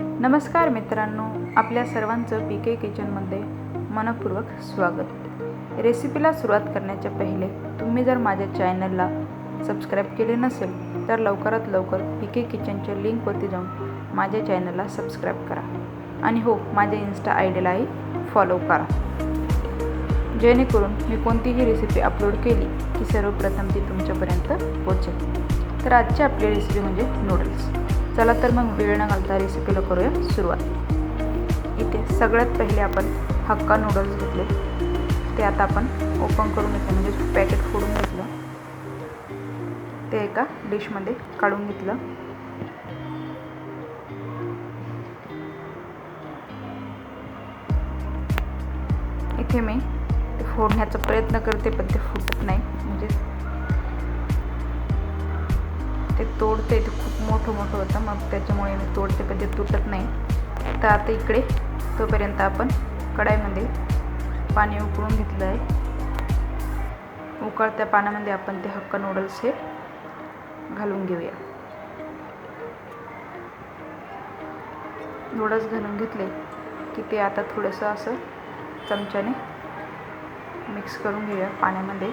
नमस्कार मित्रांनो आपल्या सर्वांचं पी के किचनमध्ये मनपूर्वक स्वागत. रेसिपीला सुरुवात करण्याच्या पहिले तुम्ही जर माझ्या चॅनलला सबस्क्राईब केले नसेल तर लवकरात लवकर पी के किचनच्या लिंकवरती जाऊन माझ्या चॅनलला सबस्क्राईब करा. आणि हो माझ्या इन्स्टा आय डीलाही फॉलो करा. जेणेकरून मी कोणतीही रेसिपी अपलोड केली की सर्वप्रथम ती तुमच्यापर्यंत पोहोचेल तर आजची आपली रेसिपी म्हणजे नूडल्स चला तर मग वेळ न घालता रेसिपीला करूया सुरुवात. इथे सगळ्यात पहिले आपण हक्का नूडल्स घेतले. ते आता आपण ओपन करून घेतले म्हणजे पॅकेट फोडून घेतलं. ते एका डिशमध्ये काढून घेतलं. इथे मी ते फोडण्याचा प्रयत्न करते पण ते फुटत नाही. ते तोडते ते खूप मोठं मोठं होतं. मग त्याच्यामुळे मी तोडते पण ते तुटत नाही. तर आता इकडे तोपर्यंत आपण कढाईमध्ये पाणी उकळून घेतलं आहे उकळत्या पाण्यामध्ये आपण ते हक्क नूडल्स हे घालून घेऊया. नूडल्स घालून घेतले की ते आता थोडंसं असं चमच्याने मिक्स करून घेऊया पाण्यामध्ये.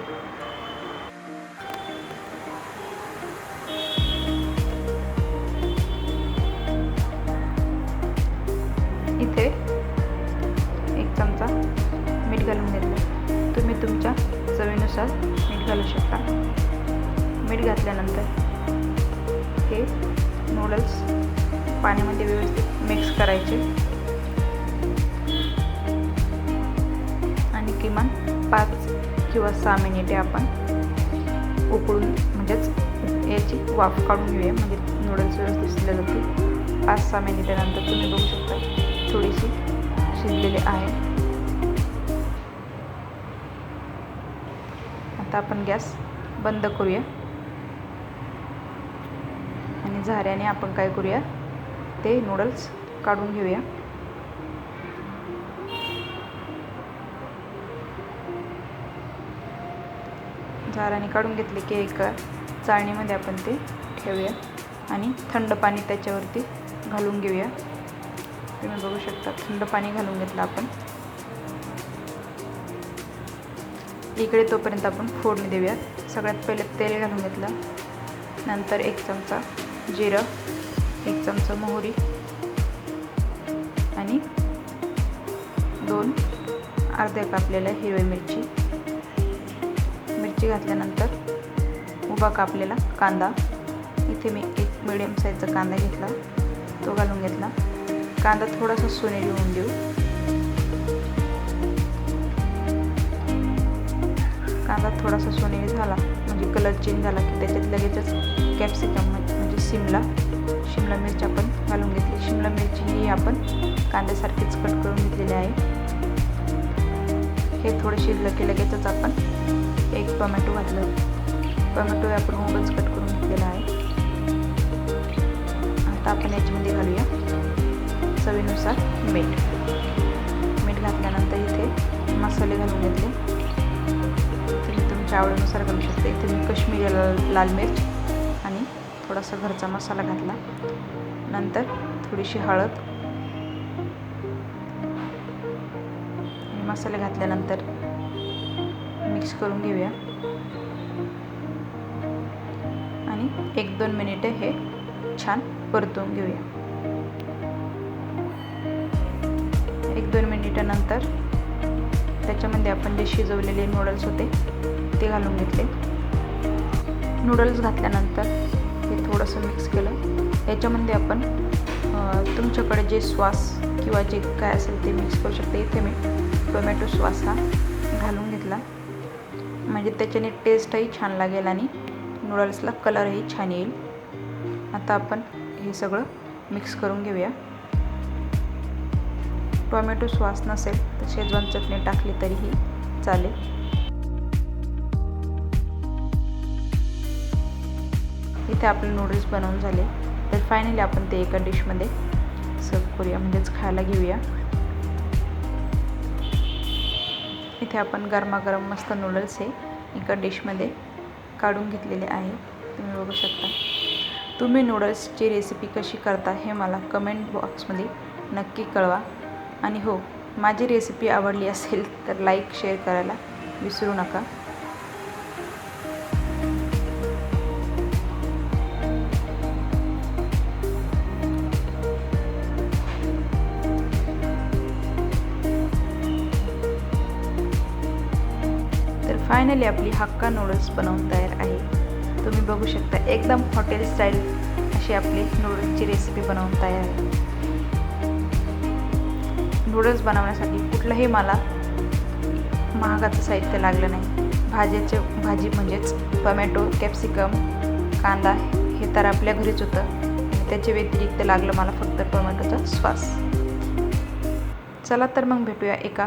तुमच्या चवीनुसार मीठ घालू शकता. मीठ घातल्यानंतर हे नूडल्स पाण्यामध्ये व्यवस्थित मिक्स करायचे. आणि किमान पाच किंवा सहा मिनिटे आपण उकळून म्हणजेच याची वाफ काढून घेऊया. म्हणजे नूडल्स व्यवस्थित शिजले जातील पाच सहा मिनिटानंतर तुम्ही बघू शकता थोडीशी शिजलेली आहे. आता आपण गॅस बंद करूया. आणि झाऱ्याने आपण काय करूया? ते नूडल्स काढून घेऊया. झाराने काढून घेतले की एका चाळणीमध्ये आपण ते ठेवूया. आणि थंड पाणी त्याच्यावरती घालून घेऊया. तुम्ही बघू शकता थंड पाणी घालून घेतलं आपण. इकडे तोपर्यंत आपण फोडणी देऊया सगळ्यात पहिले तेल घालून घेतलं. नंतर एक चमचा जिरं एक चमचा मोहरी आणि दोन अर्ध्या कापलेल्या हिरवी मिरची. मिरची घातल्यानंतर उभा कापलेला कांदा. इथे मी एक मिडियम साईजचा कांदा घेतला. तो घालून घेतला. कांदा थोडासा सोनेरी होऊन देऊ. रंगात थोडासा सोनेरी झाला. म्हणजे कलर चेंज झाला की त्याच्यात लगेचच कॅप्सिकम म्हणजे शिमला शिमला मिरची आपण घालून घेतली. शिमला मिरची ही आपण कांद्यासारखीच कट करून घेतलेली आहे. हे थोडं शिजलं की लगेचच आपण एक टोमॅटो घातलं. टोमॅटो आपण उभंच कट करून घेतलेला आहे. आता आपण याच्यामध्ये घालूया चवीनुसार मीठ. मीठ घातल्यानंतर इथे मसाले घालून घेतले. तुमच्या आवडीनुसार घालू शकता. इथे मी कश्मीरी लाल लाल मिर्च आणि थोडासा घरचा मसाला घातला. नंतर थोडीशी हळद. आणि मसाले घातल्यानंतर मिक्स करून घेऊया. आणि एक दोन मिनिटे हे छान परतून घेऊया. एक दोन मिनिटानंतर त्याच्यामध्ये आपण जे शिजवलेले नूडल्स होते ते घालून घेतले. नूडल्स घातल्यानंतर हे थोडंसं मिक्स केलं. याच्यामध्ये आपण तुमच्याकडे जे श्वास किंवा जे काय असेल ते मिक्स करू शकते. इथे मी टोमॅटो श्वास हा घालून घेतला. म्हणजे त्याच्याने टेस्टही छान लागेल आणि नूडल्सला कलरही छान येईल. आता आपण हे सगळं मिक्स करून घेऊया. टोमॅटो सॉस नसेल तर शेजवान चटणी टाकली तरीही चालेल. इथे आपले नूडल्स बनवून झाले. तर फायनली आपण ते एका डिशमध्ये सर्व करूया. म्हणजेच खायला घेऊया. इथे आपण गरमागरम मस्त नूडल्स हे एका डिशमध्ये काढून घेतलेले आहे. तुम्ही बघू शकता. तुम्ही नूडल्सची रेसिपी कशी करता हे मला कमेंट बॉक्समध्ये नक्की कळवा. आणि हो माझी रेसिपी आवडली असेल तर लाईक शेअर करायला विसरू नका. फायनली आपली हक्का नूडल्स बनवून तयार आहे. तुम्ही बघू शकता एकदम हॉटेल स्टाईल अशी आपली नूडल्सची रेसिपी बनवून तयार आहे. नूडल्स बनवण्यासाठी कुठलंही मला महागाचं साहित्य लागलं नाही. भाज्याचे भाजी म्हणजेच टोमॅटो कॅप्सिकम कांदा हे तर आपल्या घरीच होतं. त्याच्या व्यतिरिक्त लागलं मला फक्त टोमॅटोचा श्वास चला तर मग भेटूया एका